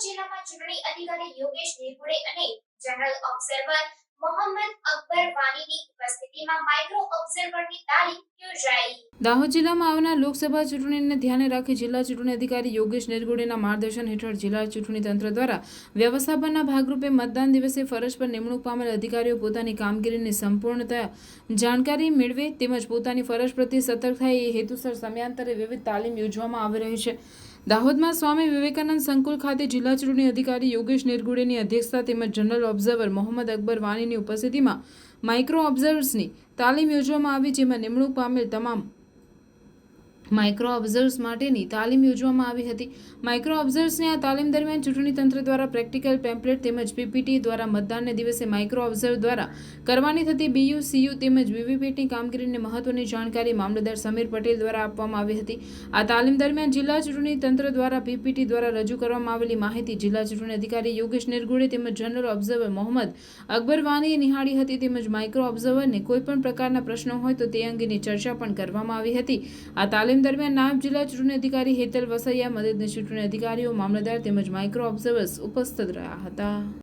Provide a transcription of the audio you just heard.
જિલ્લામાં ચૂંટણી અધિકારી યોગેશ નિર્ગુડે અને જનરલ ઓબ્ઝર્વર દાહોદ જિલ્લામાં આવનાર લોકસભા ચૂંટણીને ધ્યાને રાખી જિલ્લા ચૂંટણી અધિકારી યોગેશ નિરગુડેના માર્ગદર્શન હેઠળ જિલ્લા ચૂંટણી તંત્ર દ્વારા વ્યવસ્થાપનના ભાગરૂપે મતદાન દિવસે ફરજ પર નિમણૂક પામેલ અધિકારીઓ પોતાની કામગીરીની સંપૂર્ણતા જાણકારી મેળવે તેમજ પોતાની ફરજ પ્રત્યે સતર્ક થાય એ હેતુસર સમયાંતરે વિવિધ તાલીમ યોજવામાં આવી રહી છે. દાહોદમાં સ્વામી વિવેકાનંદ સંકુલ ખાતે જિલ્લા ચૂંટણી અધિકારી યોગેશ નિરગુડેની અધ્યક્ષતા તેમજ જનરલ ઓબ્ઝર્વર મોહમ્મદ અકબર વાનીની ઉપસ્થિતિમાં માઇક્રો ઓબ્ઝર્વર્સની તાલીમ યોજવામાં આવી જેમાં નિમણૂક પામેલ તમામ માઇક્રો ઓબ્ઝર્વ્સ માટેની તાલીમ યોજવામાં આવી હતી. માઇક્રો ઓબ્ઝર્વ્સને આ તાલીમ દરમિયાન ચૂંટણી તંત્ર દ્વારા પ્રેક્ટિકલ પેમ્પલેટ તેમજ પીપીટી દ્વારા મતદાનને દિવસે માઇક્રો ઓબ્ઝર્વ દ્વારા કરવાની થતી બીયુ સીયુ તેમજ વીવીપીટી કામગીરીની મહત્વની જાણકારી મામલતદાર સમીર પટેલ દ્વારા આપવામાં આવી હતી. આ તાલીમ દરમિયાન જિલ્લા ચૂંટણી તંત્ર દ્વારા પીપીટી દ્વારા રજૂ કરવામાં આવેલી માહિતી જિલ્લા ચૂંટણી અધિકારી યોગેશ નિર્ગુડે તેમજ જનરલ ઓબ્ઝર્વર મોહમ્મદ અકબર વાનીએ નિહાળી હતી તેમજ માઇક્રો ઓબ્ઝર્વરને કોઈપણ પ્રકારના પ્રશ્નો હોય તો તે અંગેની ચર્ચા પણ કરવામાં આવી હતી. આ તાલીમ દરમિયાન નાયબ જિલ્લા ચૂંટણી અધિકારી હેતલ વસૈયા મદદની ચૂંટણી અધિકારીઓ, મામલતદાર તેમજ માઇક્રો ઓબ્ઝર્વર્સ ઉપસ્થિત રહ્યા હતા.